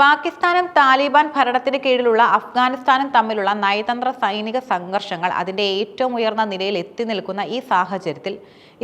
പാകിസ്ഥാനും താലിബാൻ ഭരണത്തിന് കീഴിലുള്ള അഫ്ഗാനിസ്ഥാനും തമ്മിലുള്ള നയതന്ത്ര സൈനിക സംഘർഷങ്ങൾ അതിന്റെ ഏറ്റവും ഉയർന്ന നിലയിൽ എത്തി നിൽക്കുന്ന ഈ സാഹചര്യത്തിൽ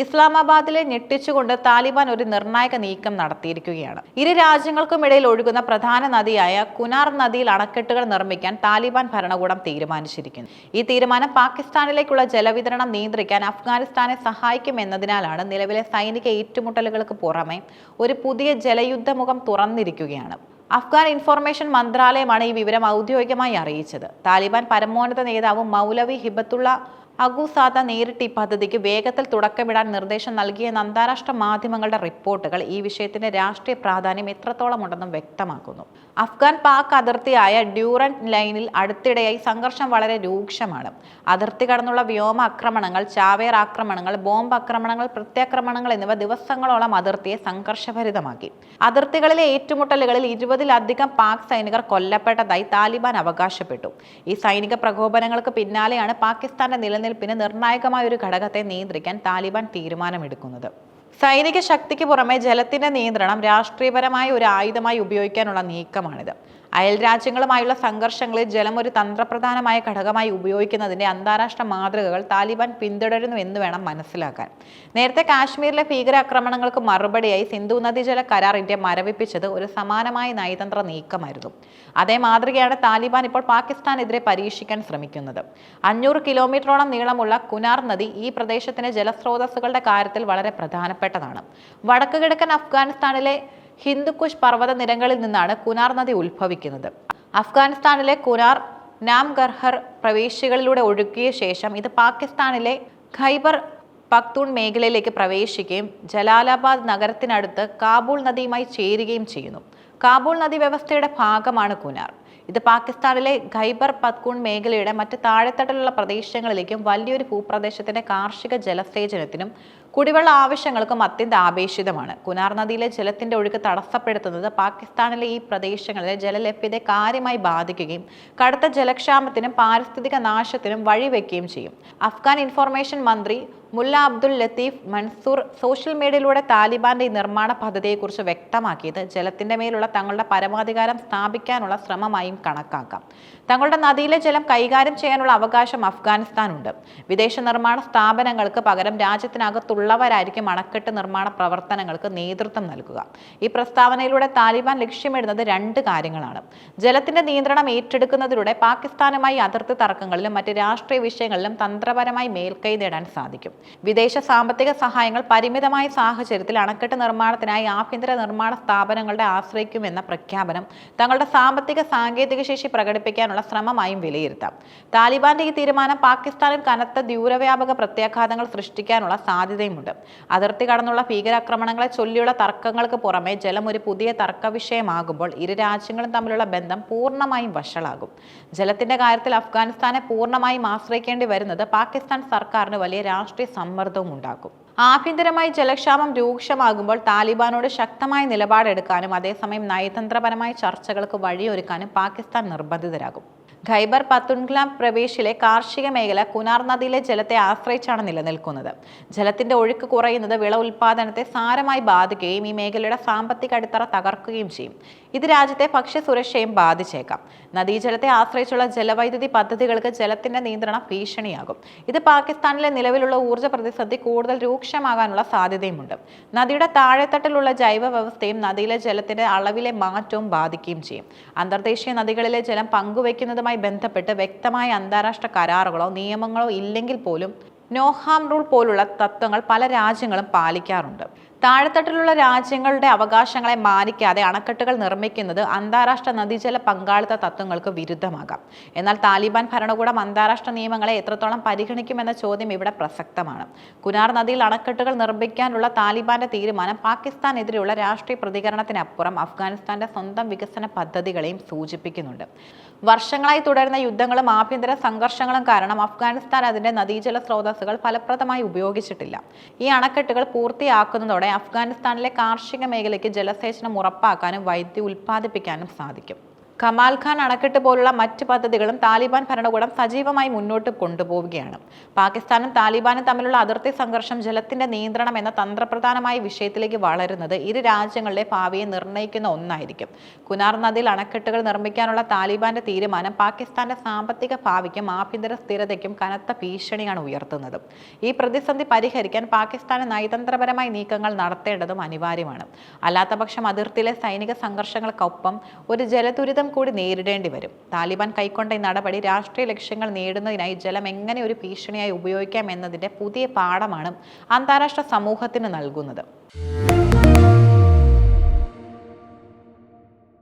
ഇസ്ലാമാബാദിലെ ഞെട്ടിച്ചുകൊണ്ട് താലിബാൻ ഒരു നിർണായക നീക്കം നടത്തിയിരിക്കുകയാണ്. ഇരു രാജ്യങ്ങൾക്കുമിടയിൽ ഒഴുകുന്ന പ്രധാന നദിയായ കുനാർ നദിയിൽ അണക്കെട്ടുകൾ നിർമ്മിക്കാൻ താലിബാൻ ഭരണകൂടം തീരുമാനിച്ചിരിക്കുന്നു. ഈ തീരുമാനം പാകിസ്ഥാനിലേക്കുള്ള ജലവിതരണം നിയന്ത്രിക്കാൻ അഫ്ഗാനിസ്ഥാനെ സഹായിക്കുമെന്നതിനാലാണ് നിലവിലെ സൈനിക ഏറ്റുമുട്ടലുകൾക്ക് പുറമെ ഒരു പുതിയ ജലയുദ്ധമുഖം തുറന്നിരിക്കുകയാണ്. അഫ്ഗാൻ ഇൻഫോർമേഷൻ മന്ത്രാലയമാണ് ഈ വിവരം ഔദ്യോഗികമായി അറിയിച്ചത്. താലിബാൻ പരമോന്നത നേതാവും മൗലവി ഹിബത്തുള്ള അഗുസാദ നേരിട്ട് ഈ പദ്ധതിക്ക് വേഗത്തിൽ തുടക്കമിടാൻ നിർദ്ദേശം നൽകിയെന്ന അന്താരാഷ്ട്ര മാധ്യമങ്ങളുടെ റിപ്പോർട്ടുകൾ ഈ വിഷയത്തിന്റെ രാഷ്ട്രീയ പ്രാധാന്യം എത്രത്തോളം ഉണ്ടെന്നും വ്യക്തമാക്കുന്നു. അഫ്ഗാൻ പാക് അതിർത്തിയായ ഡ്യൂറൻ ലൈനിൽ അടുത്തിടെയായി സംഘർഷം വളരെ രൂക്ഷമാണ്. അതിർത്തി കടന്നുള്ള വ്യോമ ആക്രമണങ്ങൾ ചാവേർ ആക്രമണങ്ങൾ ബോംബ് ആക്രമണങ്ങൾ പ്രത്യാക്രമണങ്ങൾ എന്നിവ ദിവസങ്ങളോളം അതിർത്തിയെ സംഘർഷഭരിതമാക്കി. അതിർത്തികളിലെ ഏറ്റുമുട്ടലുകളിൽ ഇരുപതിലധികം പാക് സൈനികർ കൊല്ലപ്പെട്ടതായി താലിബാൻ അവകാശപ്പെട്ടു. ഈ സൈനിക പ്രകോപനങ്ങൾക്ക് പിന്നാലെയാണ് പാകിസ്ഥാന്റെ നിലനിൽപ്പിന് നിർണായകമായ ഒരു ഘടകത്തെ നിയന്ത്രിക്കാൻ താലിബാൻ തീരുമാനമെടുക്കുന്നത്. സൈനിക ശക്തിക്ക് പുറമെ ജലത്തിന്റെ നിയന്ത്രണം രാഷ്ട്രീയപരമായ ഒരു ആയുധമായി ഉപയോഗിക്കാനുള്ള നീക്കമാണിത്. അയൽ രാജ്യങ്ങളുമായുള്ള സംഘർഷങ്ങളിൽ ജലം ഒരു തന്ത്രപ്രധാനമായ ഘടകമായി ഉപയോഗിക്കുന്നതിന്റെ അന്താരാഷ്ട്ര മാതൃകകൾ താലിബാൻ പിന്തുടരുന്നു എന്ന് വേണം മനസ്സിലാക്കാൻ. നേരത്തെ കാശ്മീരിലെ ഭീകരാക്രമണങ്ങൾക്ക് മറുപടിയായി സിന്ധു നദീജല കരാർ ഇന്ത്യ മരവിപ്പിച്ചത് ഒരു സമാനമായ നയതന്ത്ര നീക്കമായിരുന്നു. അതേ മാതൃകയാണ് താലിബാൻ ഇപ്പോൾ പാകിസ്ഥാനെതിരെ പരീക്ഷിക്കാൻ ശ്രമിക്കുന്നത്. അഞ്ഞൂറ് കിലോമീറ്ററോളം നീളമുള്ള കുനാർ നദി ഈ പ്രദേശത്തിന്റെ ജലസ്രോതസ്സുകളുടെ കാര്യത്തിൽ വളരെ പ്രധാനപ്പെട്ടതാണ്. വടക്ക് കിഴക്കൻ അഫ്ഗാനിസ്ഥാനിലെ ഹിന്ദുക്കുഷ് പർവത നിരകളിൽ നിന്നാണ് കുനാർ നദി ഉത്ഭവിക്കുന്നത്. അഫ്ഗാനിസ്ഥാനിലെ കുനാർ നാംഗർഹർ പ്രവേശികളിലൂടെ ഒഴുകിയ ശേഷം ഇത് പാകിസ്ഥാനിലെ ഖൈബർ പക്തൂൺ മേഖലയിലേക്ക് പ്രവേശിക്കുകയും ജലാലാബാദ് നഗരത്തിനടുത്ത് കാബൂൾ നദിയുമായി ചേരുകയും ചെയ്യുന്നു. കാബൂൾ നദി വ്യവസ്ഥയുടെ ഭാഗമാണ് കുനാർ. ഇത് പാകിസ്ഥാനിലെ ഖൈബർ പത്കൂൺ മേഖലയുടെ മറ്റ് താഴെത്തട്ടിലുള്ള പ്രദേശങ്ങളിലേക്കും വലിയൊരു ഭൂപ്രദേശത്തിന്റെ കാർഷിക ജലസേചനത്തിനും കുടിവെള്ള ആവശ്യങ്ങൾക്കും അത്യന്താപേക്ഷിതമാണ് കുനാർ നദിയിലെ ജലത്തിന്റെ ഒഴുക്ക് തടസ്സപ്പെടുത്തുന്നത് പാകിസ്ഥാനിലെ ഈ പ്രദേശങ്ങളിലെ ജലലഭ്യതയെ കാര്യമായി ബാധിക്കുകയും കടുത്ത ജലക്ഷാമത്തിനും പാരിസ്ഥിതിക നാശത്തിനും വഴിവെക്കുകയും ചെയ്യും. അഫ്ഗാൻ ഇൻഫർമേഷൻ മന്ത്രി മുല്ല അബ്ദുൽ ലത്തീഫ് മൻസൂർ സോഷ്യൽ മീഡിയയിലൂടെ താലിബാന്റെ ഈ നിർമ്മാണ പദ്ധതിയെക്കുറിച്ച് വ്യക്തമാക്കിയത് ജലത്തിന്റെ മേലുള്ള തങ്ങളുടെ പരമാധികാരം സ്ഥാപിക്കാനുള്ള ശ്രമമായും കണക്കാക്കാം. തങ്ങളുടെ നദിയിലെ ജലം കൈകാര്യം ചെയ്യാനുള്ള അവകാശം അഫ്ഗാനിസ്ഥാനുണ്ട്. വിദേശ നിർമ്മാണ സ്ഥാപനങ്ങൾക്ക് പകരം രാജ്യത്തിനകത്തുള്ളവരായിരിക്കും അണക്കെട്ട് നിർമ്മാണ പ്രവർത്തനങ്ങൾക്ക് നേതൃത്വം നൽകുക. ഈ പ്രസ്താവനയിലൂടെ താലിബാൻ ലക്ഷ്യമിടുന്നത് രണ്ട് കാര്യങ്ങളാണ്. ജലത്തിന്റെ നിയന്ത്രണം ഏറ്റെടുക്കുന്നതിലൂടെ പാകിസ്ഥാനുമായി അതിർത്തി തർക്കങ്ങളിലും മറ്റ് രാഷ്ട്രീയ വിഷയങ്ങളിലും തന്ത്രപരമായി മേൽക്കൈ നേടാൻ സാധിക്കും. വിദേശ സാമ്പത്തിക സഹായങ്ങൾ പരിമിതമായ സാഹചര്യത്തിൽ അണക്കെട്ട് നിർമ്മാണത്തിനായി ആഭ്യന്തര നിർമ്മാണ സ്ഥാപനങ്ങളുടെ ആശ്രയിക്കുമെന്ന പ്രഖ്യാപനം തങ്ങളുടെ സാമ്പത്തിക സാങ്കേതിക ശേഷി പ്രകടിപ്പിക്കാനുള്ള ശ്രമമായും വിലയിരുത്താം. താലിബാന്റെ ഈ തീരുമാനം പാകിസ്ഥാനിൽ കനത്ത ദൂരവ്യാപക പ്രത്യാഘാതങ്ങൾ സൃഷ്ടിക്കാനുള്ള സാധ്യതയുമുണ്ട്. അതിർത്തി കടന്നുള്ള ഭീകരാക്രമണങ്ങളെ ചൊല്ലിയുള്ള തർക്കങ്ങൾക്ക് പുറമെ ജലം ഒരു പുതിയ തർക്കവിഷയമാകുമ്പോൾ ഇരു രാജ്യങ്ങളും തമ്മിലുള്ള ബന്ധം പൂർണമായും വഷളാകും. ജലത്തിന്റെ കാര്യത്തിൽ അഫ്ഗാനിസ്ഥാനെ പൂർണമായും ആശ്രയിക്കേണ്ടി വരുന്നത് പാകിസ്ഥാൻ സർക്കാരിന് വലിയ രാഷ്ട്രീയ സമ്മർദ്ദവും ഉണ്ടാക്കും ആഭ്യന്തരമായി ജലക്ഷാമം രൂക്ഷമാകുമ്പോൾ താലിബാനോട് ശക്തമായ നിലപാടെടുക്കാനും അതേസമയം നയതന്ത്രപരമായ ചർച്ചകൾക്ക് വഴിയൊരുക്കാനും പാകിസ്ഥാൻ നിർബന്ധിതരാകും. ഖൈബർ പത്തുൻഗ്ലാം പ്രവേശിലെ കാർഷിക മേഖല കുനാർ നദിയിലെ ജലത്തെ ആശ്രയിച്ചാണ് നിലനിൽക്കുന്നത്. ജലത്തിന്റെ ഒഴുക്ക് കുറയുന്നത് വിള ഉൽപാദനത്തെ സാരമായി ബാധിക്കുകയും ഈ മേഖലയുടെ സാമ്പത്തിക അടിത്തറ തകർക്കുകയും ചെയ്യും. ഇത് രാജ്യത്തെ ഭക്ഷ്യസുരക്ഷയും ബാധിച്ചേക്കാം. നദീജലത്തെ ആശ്രയിച്ചുള്ള ജലവൈദ്യുതി പദ്ധതികൾക്ക് ജലത്തിന്റെ നിയന്ത്രണം ഭീഷണിയാകും. ഇത് പാകിസ്ഥാനിലെ നിലവിലുള്ള ഊർജ പ്രതിസന്ധി കൂടുതൽ രൂക്ഷമാകാനുള്ള സാധ്യതയുമുണ്ട്. നദിയുടെ താഴെത്തട്ടിലുള്ള ജൈവ വ്യവസ്ഥയും നദിയിലെ ജലത്തിന്റെ അളവിലെ മാറ്റവും ബാധിക്കുകയും ചെയ്യും. അന്തർദേശീയ നദികളിലെ ജലം പങ്കുവയ്ക്കുന്നതുമായി ബന്ധപ്പെട്ട് വ്യക്തമായ അന്താരാഷ്ട്ര കരാറുകളോ നിയമങ്ങളോ ഇല്ലെങ്കിൽ പോലും നോഹാം റൂൾ പോലുള്ള തത്വങ്ങൾ പല രാജ്യങ്ങളും പാലിക്കാറുണ്ട്. താഴെത്തട്ടിലുള്ള രാജ്യങ്ങളുടെ അവകാശങ്ങളെ മാനിക്കാതെ അണക്കെട്ടുകൾ നിർമ്മിക്കുന്നത് അന്താരാഷ്ട്ര നദീജല പങ്കാളിത്ത തത്വങ്ങൾക്ക് വിരുദ്ധമാകാം. എന്നാൽ താലിബാൻ ഭരണകൂടം അന്താരാഷ്ട്ര നിയമങ്ങളെ എത്രത്തോളം പരിഗണിക്കുമെന്ന ചോദ്യം ഇവിടെ പ്രസക്തമാണ്. കുനാർ നദിയിൽ അണക്കെട്ടുകൾ നിർമ്മിക്കാനുള്ള താലിബാന്റെ തീരുമാനം പാകിസ്ഥാനെതിരെയുള്ള രാഷ്ട്രീയ പ്രതികരണത്തിനപ്പുറം അഫ്ഗാനിസ്ഥാന്റെ സ്വന്തം വികസന പദ്ധതികളെയും സൂചിപ്പിക്കുന്നുണ്ട്. വർഷങ്ങളായി തുടരുന്ന യുദ്ധങ്ങളും ആഭ്യന്തര സംഘർഷങ്ങളും കാരണം അഫ്ഗാനിസ്ഥാൻ അതിന്റെ നദീജല സ്രോതസ്സുകൾ ഫലപ്രദമായി ഉപയോഗിച്ചിട്ടില്ല. ഈ അണക്കെട്ടുകൾ പൂർത്തിയാക്കുന്നതോടെ അഫ്ഗാനിസ്ഥാനിലെ കാർഷിക മേഖലയ്ക്ക് ജലസേചനം ഉറപ്പാക്കാനും വൈദ്യുതി ഉൽപ്പാദിപ്പിക്കാനും സാധിക്കും. കമാൽ ഖാൻ അണക്കെട്ട് പോലുള്ള മറ്റ് പദ്ധതികളും താലിബാൻ ഭരണകൂടം സജീവമായി മുന്നോട്ട് കൊണ്ടുപോവുകയാണ്. പാകിസ്ഥാനും താലിബാനും തമ്മിലുള്ള അതിർത്തി സംഘർഷം ജലത്തിന്റെ നിയന്ത്രണം എന്ന തന്ത്രപ്രധാനമായ വിഷയത്തിലേക്ക് വളരുന്നത് ഇരു രാജ്യങ്ങളുടെ ഭാവിയെ നിർണയിക്കുന്ന ഒന്നായിരിക്കും. കുനാർ നദിയിൽ അണക്കെട്ടുകൾ നിർമ്മിക്കാനുള്ള താലിബാന്റെ തീരുമാനം പാകിസ്ഥാന്റെ സാമ്പത്തിക ഭാവിക്കും ആഭ്യന്തര സ്ഥിരതയ്ക്കും കനത്ത ഭീഷണിയാണ് ഉയർത്തുന്നത്. ഈ പ്രതിസന്ധി പരിഹരിക്കാൻ പാകിസ്ഥാന് നയതന്ത്രപരമായ നീക്കങ്ങൾ നടത്തേണ്ടതും അനിവാര്യമാണ്. അല്ലാത്തപക്ഷം അതിർത്തിയിലെ സൈനിക സംഘർഷങ്ങൾക്കൊപ്പം ഒരു ജലദുരിതം കൂടി നേരിടേണ്ടി വരും. താലിബാൻ കൈക്കൊണ്ട ഈ നടപടി രാഷ്ട്രീയ ലക്ഷ്യങ്ങൾ നേടുന്നതിനായി ജലം എങ്ങനെ ഒരു ഭീഷണിയായി ഉപയോഗിക്കാം എന്നതിന്റെ പുതിയ പാഠമാണ് അന്താരാഷ്ട്ര സമൂഹത്തിന് നൽകുന്നത്.